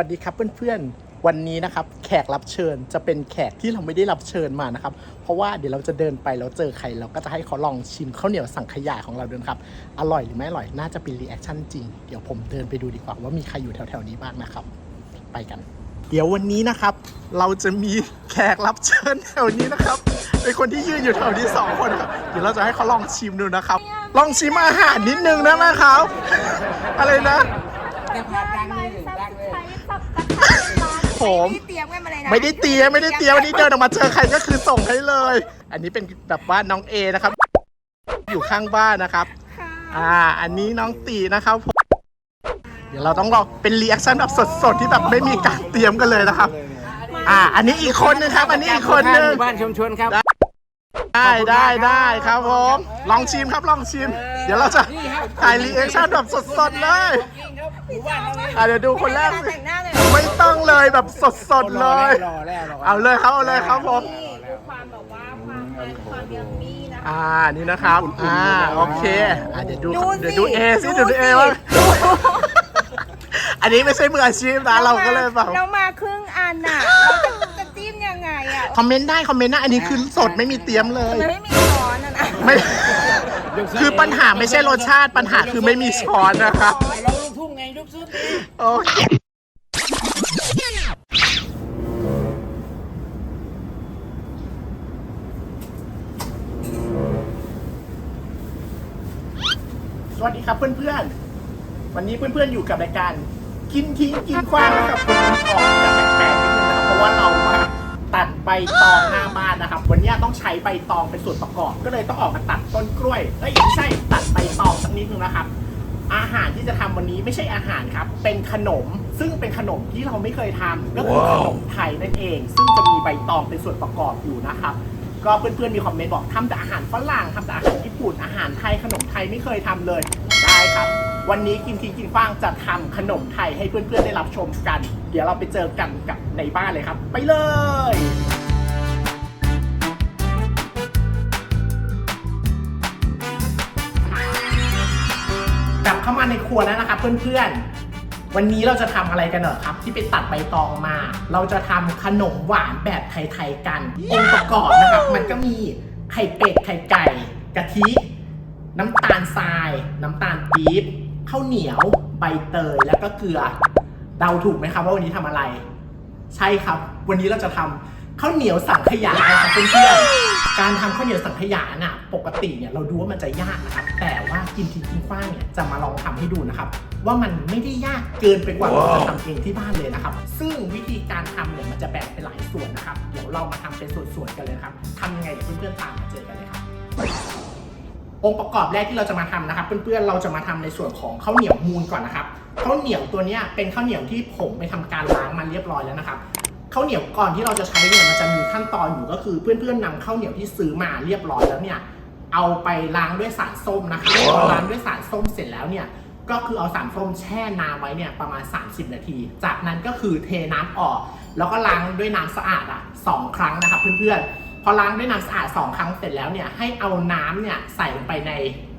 สวัสดีครับเพื่อนๆ วันนี้นะครับแขกรับเชิญจะเป็นแขกที่เราไม่ได้รับเชิญมานะครับ เพราะว่าเดี๋ยวเราจะเดินไปแล้วเจอใครเราก็จะให้เขาลองชิมข้าวเหนียวสังขยาของเราด้วยนะครับ อร่อยหรือไม่อร่อยน่าจะเป็นรีแอคชั่นจริง เดี๋ยวผมเดินไปดูดีกว่าว่ามีใครอยู่แถวๆนี้บ้างนะครับ ไปกัน เดี๋ยววันนี้นะครับ เราจะมีแขกรับเชิญแถวนี้นะครับเป็นคนที่ยืนอยู่แถวนี้สองคนครับเดี๋ยวเราจะให้เขาลองชิมดูนะครับ ลองชิมอาหารนิดนึงได้ไหมครับ อะไรนะจะพาดังเลยดังเลย ผม ไม่ได้เตรียมกันมาเลยนะไม่ได้เตรียมไม่ได้เตรียมวันนี้เดินออกมาเจอใครก็คือส่งให้เลย อันนี้เป็นแบบว่าน้องเอนะครับ อยู่ข้างบ้านนะครับค่ะอ่า อันนี้น้องตีนะครับผมเดี๋ยวเราต้องลองเป็นรีแอคชั่นแบบสดๆที่แบบไม่มีการเตรียมกันเลยนะครับ อ่า อันนี้อีกคนนึงครับ อันนี้อีกคนนึง บ้านชุมชนครับ ได้ได้ได้ครับผม ลองชิมครับลองชิม เดี๋ยวเราจะถ่ายรีแอคชั่นแบบสดๆเลยหมู่บ้านเราเลย อ่าเดี๋ยวดูคนแรกสิแต่งหน้าเลยไม่ต้องเลยแบบสดๆเลย รอแล้วรอเอาเลยครับเอาเลยครับผม นี่ดูความแบบว่าความมันความยัมมี่นะคะ อ่า นี่นะครับ อ่า โอเค อ่าเดี๋ยวดูดูเดี๋ยวสิดูเอซิดูเดี๋ยวดูเอสิว่า อันนี้ไม่ใช่มืออาชีพนะเราก็เลยแบบเรามาครึ่งอันน่ะเราจะจะจิ้มยังไงอะคอมเมนต์ได้คอมเมนต์ได้ อันนี้คือสดไม่มีเตรียมเลย มันไม่มีช้อนอะนะไม่ คือปัญหาไม่ใช่รสชาติปัญหาคือไม่มีช้อนนะครับเราลูกทุ่งไงลูกซุป โอเคสวัสดีครับเพื่อนๆ วันนี้เพื่อนๆอยู่กับรายการ กินทิ้งกินคว้างนะครับวันนี้ออกจะแปลกๆนิดนึงนะครับเพราะว่าเรามาตัดใบตองหน้าบ้านนะครับ วันนี้ต้องใช้ใบตองเป็นส่วนประกอบ ก็เลยต้องออกมาตัดต้นกล้วยเอ้ยไม่ใช่ตัดใบตองสักนิดนึงนะครับ อาหารที่จะทำวันนี้ไม่ใช่อาหารครับ เป็นขนมซึ่งเป็นขนมที่เราไม่เคยทำก็คือขนมไทยนั่นเอง ซึ่งจะมีใบตองเป็นส่วนประกอบอยู่นะครับก็เพื่อนๆมีคอมเมนต์บอกทำแต่อาหารฝรั่งทำแต่อาหารญี่ปุ่นอาหารไทยขนมไทยไม่เคยทำเลยได้ครับ วันนี้กินทิ้งกินฟ้างจะทำขนมไทยให้เพื่อนๆได้รับชมกัน เดี๋ยวเราไปเจอกันกับในบ้านเลยครับ ไปเลย กลับเข้ามาในครัวแล้วนะครับเพื่อนๆ วันนี้เราจะทำอะไรกันเหรอครับ ที่ไปตัดใบตองมา เราจะทำขนมหวานแบบไทยๆกันองค์ประกอบนะครับ มันก็มีไข่เป็ดไข่ไก่กะทิ น้ำตาลทราย น้ำตาลปี๊บข้าวเหนียวใบเตยแล้วก็เกลือเดาถูกไหมครับว่าวันนี้ทำอะไร ใช่ครับ วันนี้เราจะทำ ข้าวเหนียวสังขยาครับเพื่อนๆการทำข้าวเหนียวสังขยาน่ะปกติเนี่ยเราดูว่ามันจะยากนะครับ แต่ว่ากินทิ้งกินขว้างเนี่ยจะมาลองทำให้ดูนะครับ ว่ามันไม่ได้ยากเกินไปกว่าเราจะทำเองที่บ้านเลยนะครับ ซึ่งวิธีการทำเนี่ยมันจะแบ่งเป็นหลายส่วนนะครับ เดี๋ยวเรามาทำเป็นส่วนๆกันเลยนะครับทำยังไงเดี๋ยวเพื่อนๆตามมาเจอกันเลยครับองค์ประกอบแรกที่เราจะมาทำนะครับ เพื่อนๆเราจะมาทำในส่วนของข้าวเหนียวมูลก่อนนะครับข้าวเหนียวตัวเนี้ยเป็นข้าวเหนียวที่ผมไปทำการล้างมันเรียบร้อยแล้วนะครับ ข้าวเหนียวก่อนที่เราจะใช้เนี่ยมันจะมีขั้นตอนอยู่ก็คือ เพื่อนๆนำข้าวเหนียวที่ซื้อมาเรียบร้อยแล้วเนี่ยเอาไปล้างด้วยสารส้มนะครับพอล้างด้วยสารส้มเสร็จแล้วเนี่ยก็คือเอาสารส้มแช่น้ำไว้เนี่ยประมาณ 30 นาที จากนั้นก็คือเทน้ำออก แล้วก็ล้างด้วยน้ำสะอาดอะสองครั้งนะครับเพื่อนๆ พอล้างด้วยน้ำสะอาดสองครั้งเสร็จแล้วเนี่ยให้เอาน้ำเนี่ยใส่ลงไปใน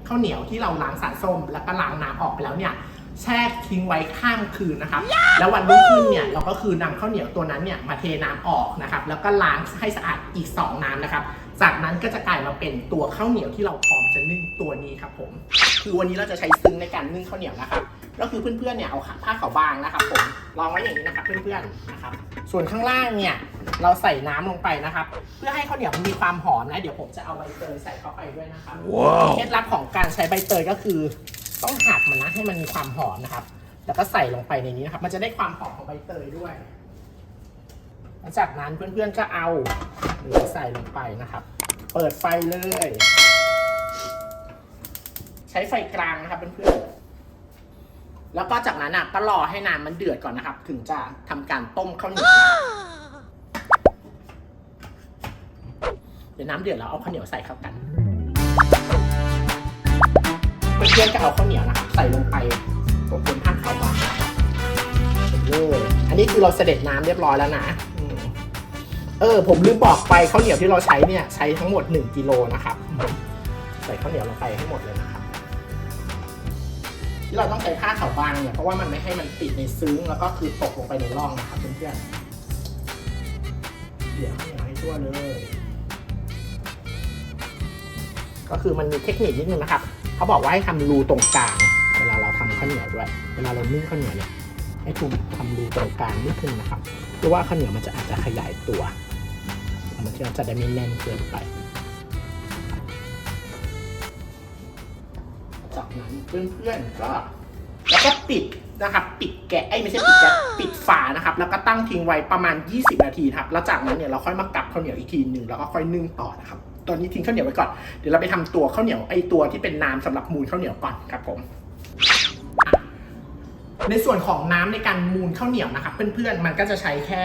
ข้าวเหนียวที่เราล้างสารส้ม แล้วก็ล้างน้ำออกไปแล้วเนี่ย แช่ทิ้งไว้ข้ามคืนนะครับ แล้ววันรุ่งขึ้นเนี่ยเราก็คือนำข้าวเหนียวตัวนั้นเนี่ยมาเทน้ำออกนะครับ แล้วก็ล้างให้สะอาดอีก 2 น้ำนะครับ จากนั้นก็จะกลายมาเป็นตัวข้าวเหนียวที่เราพร้อมจะนึ่งตัวนี้ครับผม คือวันนี้เราจะใช้ซึ้งในการนึ่งข้าวเหนียวนะครับ ก็คือเพื่อนๆเนี่ยเอาผ้าขาวบางนะครับผมรองไว้อย่างนี้นะครับเพื่อนๆนะครับ ส่วนข้างล่างเนี่ยเราใส่น้ำลงไปนะครับ เพื่อให้ข้าวเหนียวมันมีความหอมนะ เดี๋ยวผมจะเอาใบเตยใส่เข้าไปด้วยนะครับเคล็ดลับของการใช้ใบเตยก็คือ ต้องหักมันนะให้มันมีความหอมนะครับ แล้วก็ใส่ลงไปในนี้นะครับ มันจะได้ความหอมของใบเตยด้วยหลังจากนั้นเพื่อนๆก็เอาหรือใส่ลงไปนะครับ เปิดไฟเลย ใช้ไฟกลางนะครับเพื่อนๆแล้วก็จากนั้นอะก็รอให้น้ำมันเดือดก่อนนะครับ ถึงจะทำการต้มข้าวเหนียวเดี๋ยวน้ำเดือดแล้วเอาข้าวเหนียวใส่เข้ากัน เพื่อนๆก็เอาข้าวเหนียวนะครับใส่ลงไปตรงบนผ้าขาวบางนะครับเลยอันนี้คือเราเสด็จน้ำเรียบร้อยแล้วนะอืมเออ ผมลืมบอกไปข้าวเหนียวที่เราใช้เนี่ยใช้ทั้งหมด1กิโลนะครับใส่ข้าวเหนียวลงไปให้หมดเลยนะครับที่เราต้องใช้ผ้าขาวบางเนี่ยเพราะว่ามันไม่ให้มันติดในซึ้งแล้วก็คือตกลงไปในร่องนะครับเพื่อนๆเดี๋ยวให้ให้ทั่วเลย ก็คือมันมีเทคนิคนิดนึงนะครับ เขาบอกว่าให้ทำรูตรงกลาง เวลาเราทำข้าวเหนียวด้วย เวลาเรานึ่งข้าวเหนียวเนี่ยให้ทุมทำรูตรงกลางนิดนึงนะครับเพราะว่าข้าวเหนียวมันจะอาจจะขยายตัว มันจะได้ไม่แน่นเกินไป จากนั้นเพื่อนๆก็แล้วก็ปิดนะครับ ปิดแกะไอ้ไม่ใช่ปิดแกะปิดฝานะครับ แล้วก็ตั้งทิ้งไว้ประมาณ 20 นาทีครับ แล้วจากนั้นเนี่ยเราค่อยมากลับข้าวเหนียวอีกทีหนึ่งแล้วก็ค่อยนึ่งต่อนะครับ ตอนนี้ทิ้งข้าวเหนียวไว้ก่อน เดี๋ยวเราไปทำตัวข้าวเหนียวไอตัวที่เป็นน้ำสำหรับมูลข้าวเหนียวก่อนครับผมในส่วนของน้ำในการมูลข้าวเหนียวนะครับเพื่อนๆมันก็จะใช้แค่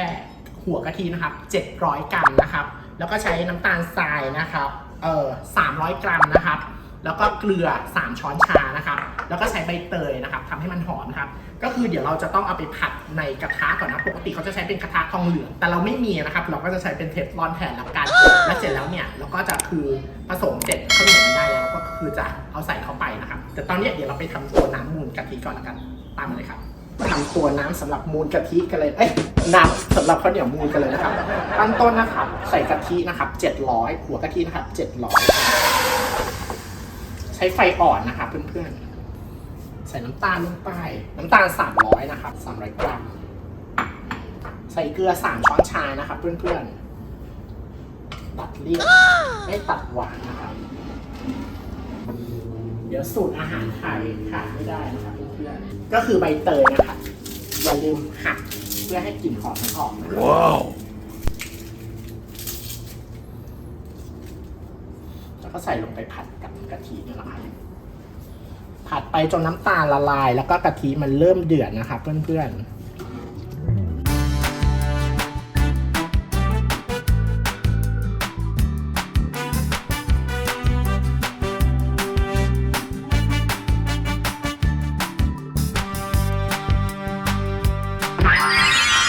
หัวกะทินะครับ 700 กรัมนะครับ แล้วก็ใช้น้ำตาลทรายนะครับเอ่อ300 กรัมนะครับ แล้วก็เกลือ 3 ช้อนชานะครับ แล้วก็ใช้ใบเตยนะครับทำให้มันหอมครับ ก็คือเดี๋ยวเราจะต้องเอาไปผัดในกระทะก่อนนะ ปกติเขาจะใช้เป็นกระทะทองเหลือง แต่เราไม่มีนะครับ เราก็จะใช้เป็นเทฟลอนแทนแล้วกัน แล้วเสร็จแล้วเนี่ยเราก็จะคือผสมเสร็จข้าวเหนียวมันได้แล้วก็คือจะเอาใส่เข้าไปนะครับ แต่ตอนนี้เดี๋ยวเราไปทำตัวน้ำมูลกะทิก่อนแล้วกัน ตามมาเลยครับทำตัวน้ำสำหรับมูลกะทิกันเลย เอ้ย น้ำสำหรับข้าวเหนียวมูลกันเลยนะครับ ตั้งต้นนะครับ ใส่กะทินะครับ 700 หัวกะทินะครับ700 ช้ไฟอ่อนนะครับเพื่อนๆ ใส่น้ำตาลลงไป น้ำตาล 300 นะครับ 300 กรัม ใส่เกลือ 3 ช้อนชานะครับเพื่อนๆ ตัดเลี่ยนไม่ตัดหวานนะครับ เดี๋ยวสูตรอาหารไทยขาดไม่ได้นะครับเพื่อนๆ ก็คือใบเตยนะครับอย่าลืมหักเพื่อให้กลิ่นหอมมันออกนะครับ Wow. แล้ว ก็ใส่ลงไปผัดกับกะทินี่แหละครับผัดไปจนน้ำตาลละลาย แล้วก็กะทิมันเริ่มเดือดนะครับเพื่อนๆ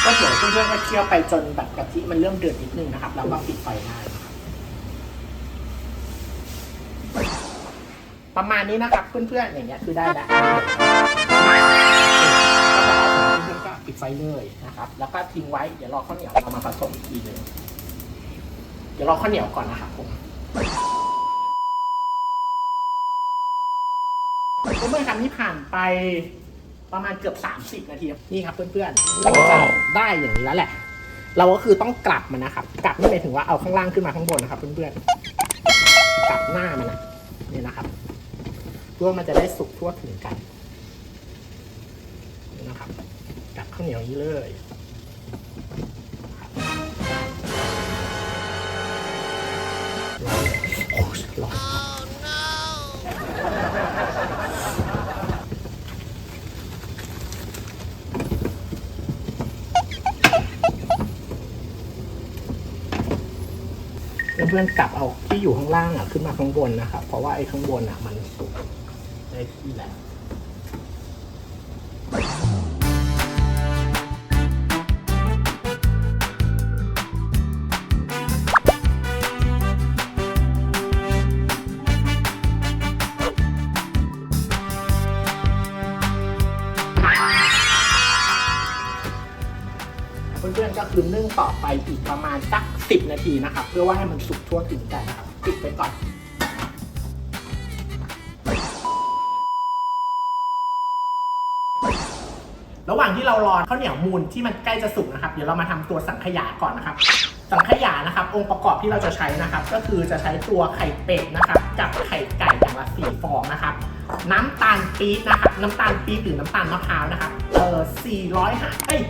ก็เดี๋ยวเพื่อนๆก็เคี่ยวไปจนแบบกะทิมันเริ่มเดือดนิดนึงนะครับ แล้วก็ปิดไฟได้ ประมาณนี้นะครับ เพื่อนๆอย่างเงี้ยคือได้แล้วเพื่อนๆก็ปิดไฟเลยนะครับ แล้วก็ทิ้งไว้เดี๋ยวรอข้าวเหนียวเรามาผสมอีกทีหนึงเดี๋ยวรอข้าวเหนียวก่อนนะครับผมเพื่อนๆครับนี่ผ่านไปประมาณเกือบ 30 นาทีนี่ครับเพื่อนๆได้อย่างนี้แล้วแหละ เราก็คือต้องกลับมันนะครับ กลับนี่หมายถึงว่าเอาข้างล่างขึ้นมาข้างบนนะครับ เพื่อนๆกลับหน้ามันนะนี่นะครับ เพื่อมันจะได้สุกทั่วถึงกันนะครับกับข้าวเหนียวนี้เลยร้อนร้อนเพื่อนๆกลับเอาที่อยู่ข้างล่างอะขึ้นมาข้างบนนะครับ เพราะว่าไอ้ข้างบนอะมันส ได้ที่แล้วเพื่อนๆก็คือนึ่งต่อไปอีกประมาณสักสิบนาทีนะครับ เพื่อว่าให้มันสุกทั่วถึงกันนะครับปิดไปก่อน ระหว่างที่เรารอข้าวเหนียวมูลที่มันใกล้จะสุกนะครับ เดี๋ยวเรามาทำตัวสังขยาก่อนนะครับ สังขยานะครับ องค์ประกอบที่เราจะใช้นะครับ ก็คือจะใช้ตัวไข่เป็ดนะครับ กับไข่ไก่อย่างละสี่ฟองนะครับ น้ำตาลปี๊บนะครับ น้ำตาลปี๊บหรือน้ำตาลมะพร้าวนะครับ เออ400เอ้ย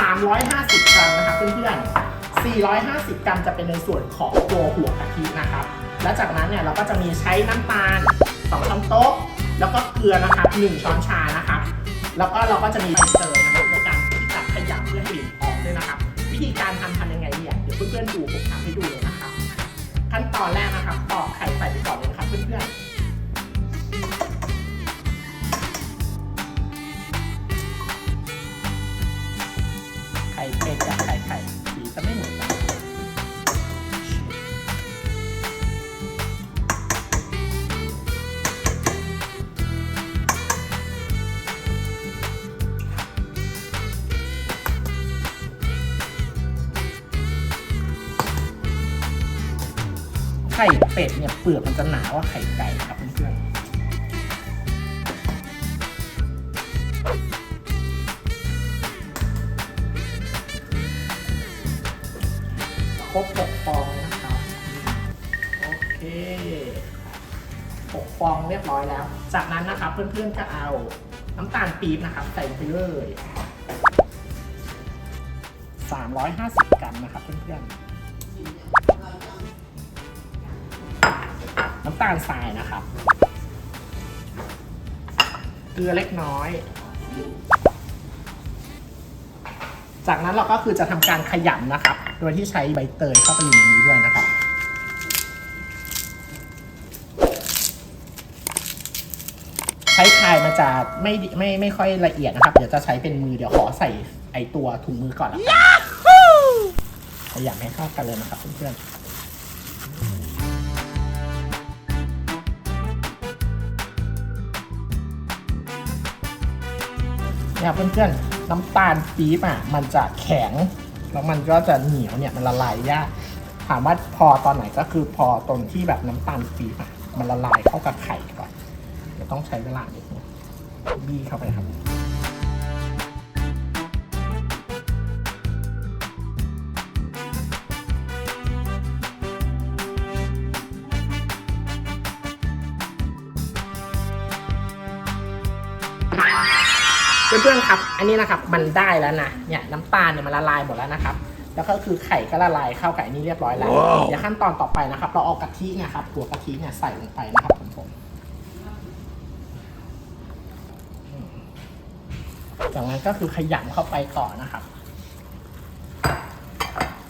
350กรัมนะครับเพื่อนๆ450กรัมจะเป็นในส่วนของตัวหัวกะทินะครับ แล้วจากนั้นเนี่ยเราก็จะมีใช้น้ำตาล2ช้อนโต๊ะ แล้วก็เกลือนะครับ1ช้อนชานะ แล้วก็เราก็จะมีใบเตยนะครับในการที่จะขยับเพื่อให้หลินออกด้วยนะครับ วิธีการทำทำยังไงเนี่ยเดี๋ยวเพื่อนๆดูผมทำให้ดูเลยนะครับ ขั้นตอนแรกนะครับตอกไข่ใส่ไปก่อนเลยนะครับเพื่อนๆ ไข่เป็ดเนี่ยเปลือกมันจะหนากว่าไข่ไก่ครับเพื่อนๆครบหกฟองนะครับโอเคหกฟองเรียบร้อยแล้ว จากนั้นนะครับเพื่อนๆก็เอาน้ำตาลปี๊บนะครับ ใส่ลงไปเลย350 กรัมนะครับเพื่อนๆำตาลทรายนะครับ เกลือเล็กน้อย จากนั้นเราก็คือจะทำการขยำนะครับ โดยที่ใช้ใบเตยเข้าไปอยู่ในนี้ด้วยนะครับใช้คายมันจะไม่ดิไม่ไม่ค่อยละเอียดนะครับ เดี๋ยวจะใช้เป็นมือเดี๋ยวขอใส่ไอตัวถุงมือก่อนนะครับขยำให้เข้ากันเลยนะครับเพื่อนๆ เนี่ยเพื่อนๆน้ำตาลปี๊บอะมันจะแข็ง แล้วมันก็จะเหนียวเนี่ยมันละลายยากถามว่าพอตอนไหนก็คือพอตรงที่แบบน้ำตาลปี๊บอะมันละลายเข้ากับไข่ก่อนเดี๋ยวต้องใช้เวลานิดนึงบี้เข้าไปครับ เพื่อนๆครับ อันนี้นะครับมันได้แล้วนะเนี่ยน้ำตาลเนี่ยมันละลายหมดแล้วนะครับ แล้วก็คือไข่ก็ละลายเข้ากับอันนี้เรียบร้อยแล้ว เดี๋ยวขั้นตอนต่อไปนะครับ เราเอากะทิเนี่ยครับหัวกะทิเนี่ยใส่ลงไปนะครับผมผมจากนั้นก็คือขยำเข้าไปต่อนะครับ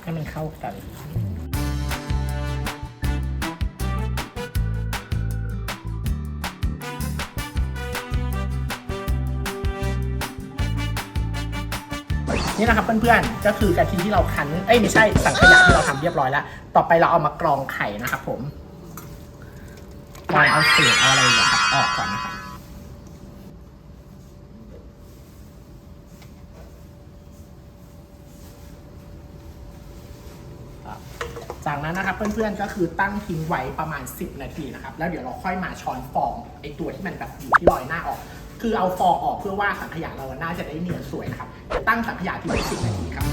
ให้มันเข้ากัน นี่นะครับเพื่อนๆ ก็คือกะทิที่เราคั้น เอ้ยไม่ใช่สังขยาที่เราทำเรียบร้อยแล้ว ต่อไปเราเอามากรองไข่นะครับผมกรองเอาเศษเอาอะไรอย่างครับออกก่อนนะครับจากนั้นนะครับเพื่อนๆ ก็คือตั้งทิ้งไว้ประมาณ 10 นาทีนะครับ แล้วเดี๋ยวเราค่อยมาช้อนฟองไอตัวที่มันแบบอยู่ที่รอยหน้าออก คือเอาฟองออกเพื่อว่าสังขยาเราน่าจะได้เนียนสวยนะครับ ตั้งสังขยาที่ไว้10นาทีครับ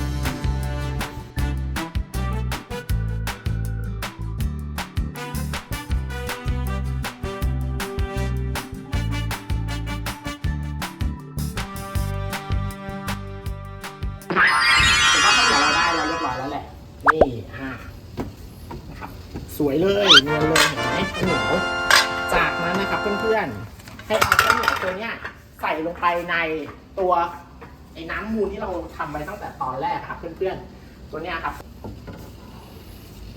ผมว่าขี้เราได้แล้วเรียบร้อยแล้วแหละนี่อ่านะครับสวยเลยเนียนเลยเห็นไหมข้าเหนียวจากนั้นนะครับเพื่อนๆให้เอา ตัวเนี้ยใส่ลงไปในตัวไอ้น้ำมูลที่เราทำไว้ตั้งแต่ตอนแรกครับ เพื่อนๆ ตัวเนี้ยครับ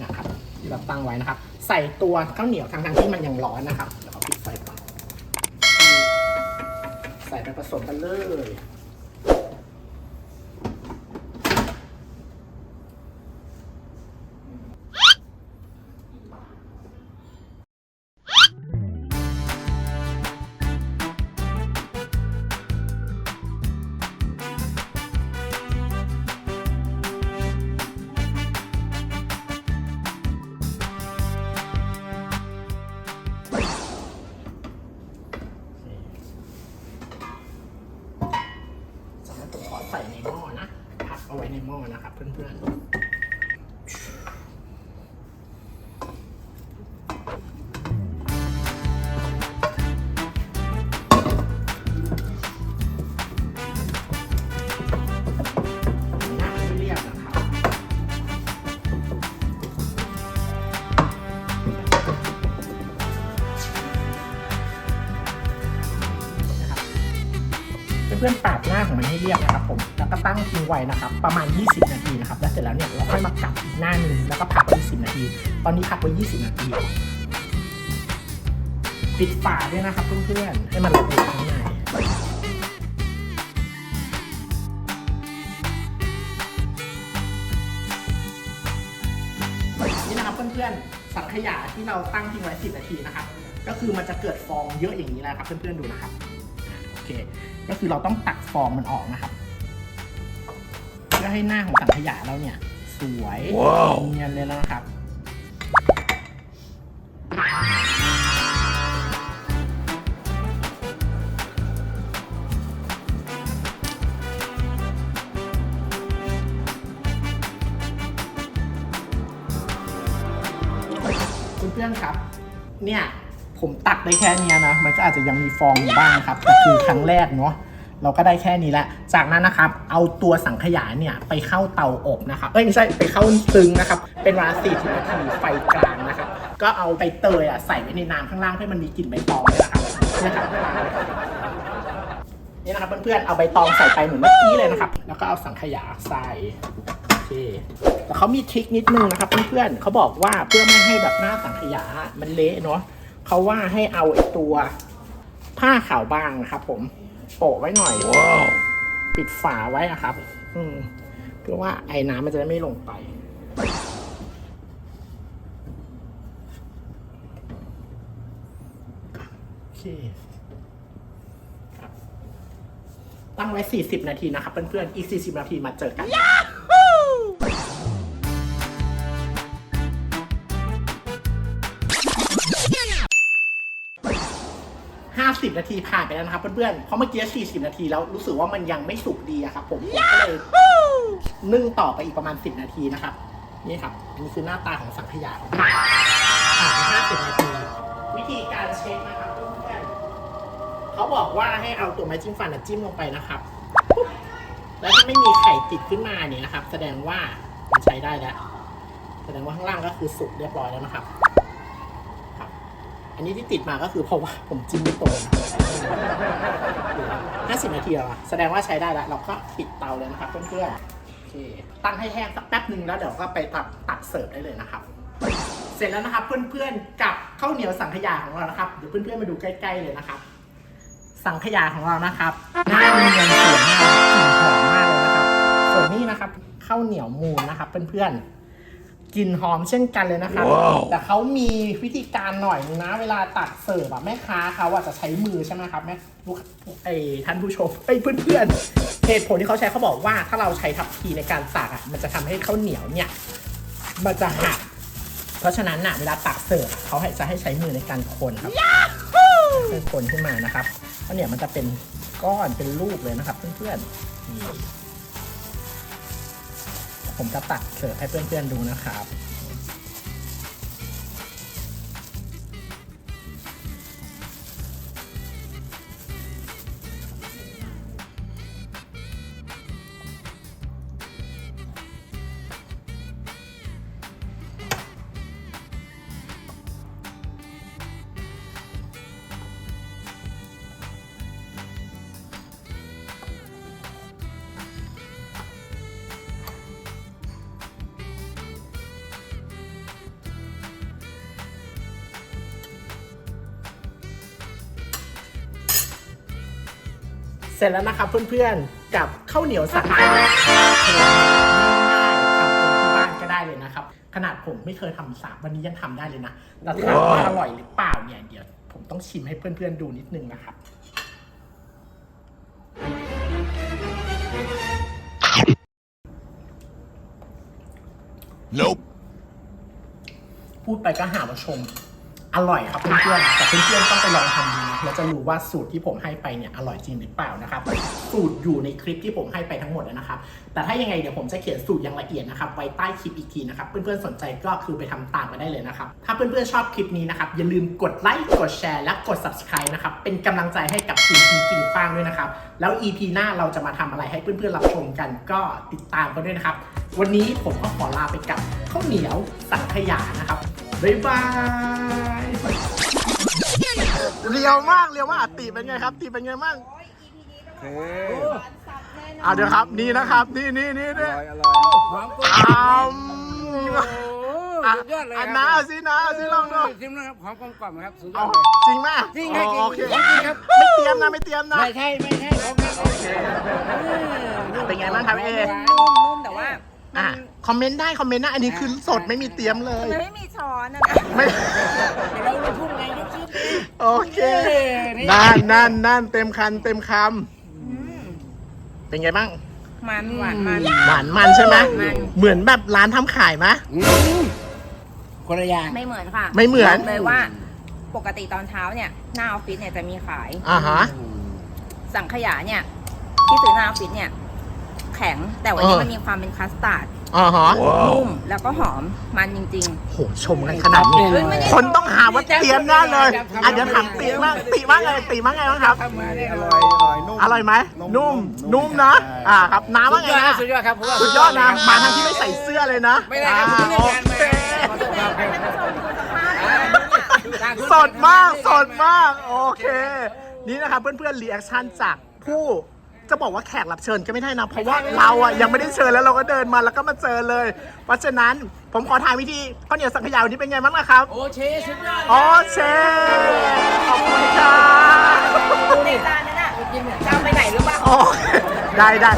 นะครับที่เราตั้งไว้นะครับ ใส่ตัวข้าวเหนียวทั้งๆที่มันยังร้อนนะครับเดี๋ยวเอาปิดไฟก่อนใส่ไปผสมกันเลย ไว้นะครับ ประมาณ 20 นาทีนะครับ แล้วเสร็จแล้วเนี่ยเราค่อยมากลับอีกหน้าหนึ่งแล้วก็พักไว้20นาที ตอนนี้พักไว้ 20 นาที ปิดฝาด้วยนะครับเพื่อนๆ ให้มันละเอียดข้างในนี่นะครับเพื่อนๆ สังขยาที่เราตั้งทิ้งไว้ 10 นาทีนะครับ ก็คือมันจะเกิดฟองเยอะอย่างนี้แล้วครับเพื่อนๆดูนะครับ โอเค ก็คือเราต้องตักฟองมันออกนะครับ ก็ให้หน้าของถังขยะเราเนี่ย สวยเงียนเลยนะครับคุณเพื่อนครับ เนี่ยผมตักได้แค่นี้นะ มันก็อาจจะยังมีฟองอยู่บ้างครับแต่คือครั้งแรกเนาะ เราก็ได้แค่นี้แหละ จากนั้นนะครับ เอาตัวสังขยาเนี่ยไปเข้าเตาอบนะครับเอ้ยไม่ใช่ไปเข้าซึ้งนะครับ เป็นเวลา40นาทีไฟกลางนะครับ ก็เอาใบเตยอะใส่ไว้ในน้ำข้างล่างให้มันมีกลิ่นใบตองนี่ยนะครับนี่ครับนี่นะครับเพื่อนๆเอาใบตองใส่ไปเหมือนเมื่อกี้เลยนะครับ แล้วก็เอาสังขยาใส่โอเคแต่เขามีทริคนิดนึงนะครับเพื่อนๆเขาบอกว่าเพื่อไม่ให้แบบหน้าสังขยามันเละเนาะเขาว่าให้เอาไอตัวผ้าขาวบางนะครับผม โปะไว้หน่อย ปิดฝาไว้อะครับ อืมเพื่อว่าไอ้น้ำมันจะได้ไม่ลงไป โอเคครับตั้งไว้ 40 นาทีนะครับเพื่อนๆ อีก 40 นาทีมาเจอกัน 50นาทีผ่านไปแล้วนะครับเพื่อนๆเพราะเมื่อกี้ 40 นาทีแล้วรู้สึกว่ามันยังไม่สุกดีอะครับผมผมก็เลยนึ่งต่อไปอีกประมาณ 10 นาทีนะครับ นี่ครับอันนี้คือหน้าตาของสังขยาของผ่านไป50 นาที วิธีการเช็คนะครับเพื่อนๆเขาบอกว่าให้เอาตัวไม้จิ้มฟันน่ะจิ้มลงไปนะครับปุ๊บแล้วถ้าไม่มีไข่ติดขึ้นมาเนี่ยนะครับ แสดงว่ามันใช้ได้แล้ว แสดงว่าข้างล่างก็คือสุกเรียบร้อยแล้วนะครับครับ อันนี้ที่ติดมาก็คือเพราะว่าผมจิ้มไม่ตรงห้าสิบนาทีแล้วอะแสดงว่าใช้ได้แล้วเราก็ปิดเตาเลยนะครับเพื่อนๆโอเคตั้งให้แห้งสักแป๊บหนึ่งแล้วเดี๋ยวก็ไปตักตักเสิร์ฟได้เลยนะครับ เสร็จแล้วนะครับเพื่อนๆกับข้าวเหนียวสังขยาของเรานะครับเดี๋ยวเพื่อนๆมาดูใกล้ๆเลยนะครับ สังขยาของเรานะครับหน้าเนียนสวยมากกลิ่นหอมมากเลยนะครับ ส่วนนี้นะครับข้าวเหนียวมูนนะครับเพื่อนๆ กลิ่นหอมเช่นกันเลยนะครับแต่เขามีวิธีการหน่อยนึงนะ เวลาตักเสิร์ฟอะแม่ค้าเขาอะจะใช้มือใช่ไหมครับแม่ลูกไอ้ท่านผู้ชมไอ้ยเพื่อนๆเหตุผลที่เขาใช้เขาบอกว่าถ้าเราใช้ทัพพีในการตักอะมันจะทำให้ข้าวเหนียวเนี่ยมันจะหักเพราะฉะนั้นน่ะเวลาตักเสิร์ฟอะเขาให้จะให้ใช้มือในการคนครับค่อยคนขึ้นมานะครับเพราะเนี่ยมันจะเป็นก้อนเป็นลูกเลยนะครับ เพื่อนๆนี่ ผมจะตัดเสิร์ฟให้เพื่อนๆดูนะครับ เสร็จแล้วนะครับเพื่อนๆกับข้าวเหนียวสังขยาง่ายๆทำเองที่บ้านก็ได้เลยนะครับ ขนาดผมไม่เคยทำสามวันนี้ยังทำได้เลยนะแล้วถามว่าอร่อยหรือเปล่าเนี่ยเดี๋ยวผมต้องชิมให้เพื่อนๆดูนิดนึงนะครับ Nope. พูดไปก็หาว่าชม อร่อยครับเพื่อนๆแต่เพื่อนๆต้องไปลองทำดูนะแล้วจะรู้ว่าสูตรที่ผมให้ไปเนี่ยอร่อยจริงหรือเปล่านะครับ สูตรอยู่ในคลิปที่ผมให้ไปทั้งหมดแล้วนะครับ แต่ถ้ายังไงเดี๋ยวผมจะเขียนสูตรอย่างละเอียดนะครับไว้ใต้คลิปอีกทีนะครับ เพื่อนๆสนใจก็คือไปทำตามมาได้เลยนะครับ ถ้าเพื่อนๆชอบคลิปนี้นะครับอย่าลืมกดไลค์กดแชร์และกด subscribe นะครับเป็นกำลังใจให้กับทีมทีมกินฟางด้วยนะครับแล้ว EP หน้าเราจะมาทำอะไรให้เพื่อนๆรับชมกัน ก็ติดตามกันด้วยนะครับ วันนี้ผมก็ขอลาไปกับข้าวเหนียวสังขยานะครับ บ๊ายบายเรียวมากเรียวมากตีเป็นไงครับตีเป็นไงบ้างโอ้ย EP นี้ต้องหวานสับแน่นอนอ่าเดี๋ยวครับนี่นะครับนี่นี่นี่นี่อร่อยอร่อยหอมกลมอ้าวโอ้สุดยอดเลยอันครับนะเอาสินะเอาสิลองดูชิมนะครับหอมกลมกล่อมครับสุดยเอาอดเลย จริงไหมจริงครับอ๋อโอเคจริงจริงครับ ไม่เตรียมนะไม่เตรียมนะ ไม่ใช่ไม่ใช่ของครับโอเคเป็นไงบ้างครับเอ นุ่มๆแต่ว่าอะ คอมเมนต์ได้คอมเมนต์ได้อันนี้คือสดไม่มีเตรียมเลยมันไม่มีช้อนนะนะไม่เราลูกทุ่งไงลูกชิ้นโอเค นั่นนั่นนั่นเต็มคันเต็มคอืมำเป็นไงบ้าง มันหวานมัน หวานมันใช่ไหมมัน เหมือนแบบร้านทำขายไหมอืมคนละอย่างไม่เหมือนค่ะไม่เหมือนบกเลยว่า ปกติตอนเช้าเนี่ยหน้าออฟฟิศเนี่ยจะมีขาย อ่าฮะ สังขยาเนี่ย ที่ซื้อหน้าออฟฟิศเนี่ย แข็งแต่วันนี้เออ มันมีความเป็นคัสตาร์ด อ๋อฮะนุ่มแล้วก็หอมมันจริง โหชมกันขนาดนี้ เฮ้ยไม่ได้ คนต้องหาว่าเตรียมแน่เลยอะเดี๋ยวถามตีมากตีว่าไงตีว่าไงบ้างครับ ทำมาเนี่ยอร่อยอร่อยนุ่มอร่อยไหมนุ่มนุ่มนะ อ่าครับน้ำสุว่าดไงยอดครันะบสุดยอดครับผมว่าสุดยอดนะมาทางที่ไม่ใส่เสื้อเลยนะไม่ได้ครับผมอ่าไม่ได้โอการเคมาสดมากสดมาก โอเค นี่นะครับเพื่อนๆรีแอคชั่นจากผู้ จะบอกว่าแขกรับเชิญก็ไม่ได้นะ เพราะว่าเราอะยังไม่ได้เชิญแล้วเราก็เดินมาแล้วก็มาเจอเลย เพราะฉะนั้นผมขอถ่ายวิธีข้าวเหนียวสังขยาวันนี้เป็นไงบ้างนะครับ โอเคสุดยอดโอเชขอบคุณครับๆดูในจานนั้นน่ะจะเอาไปไหนหรือเปล่า โอเคได้ได้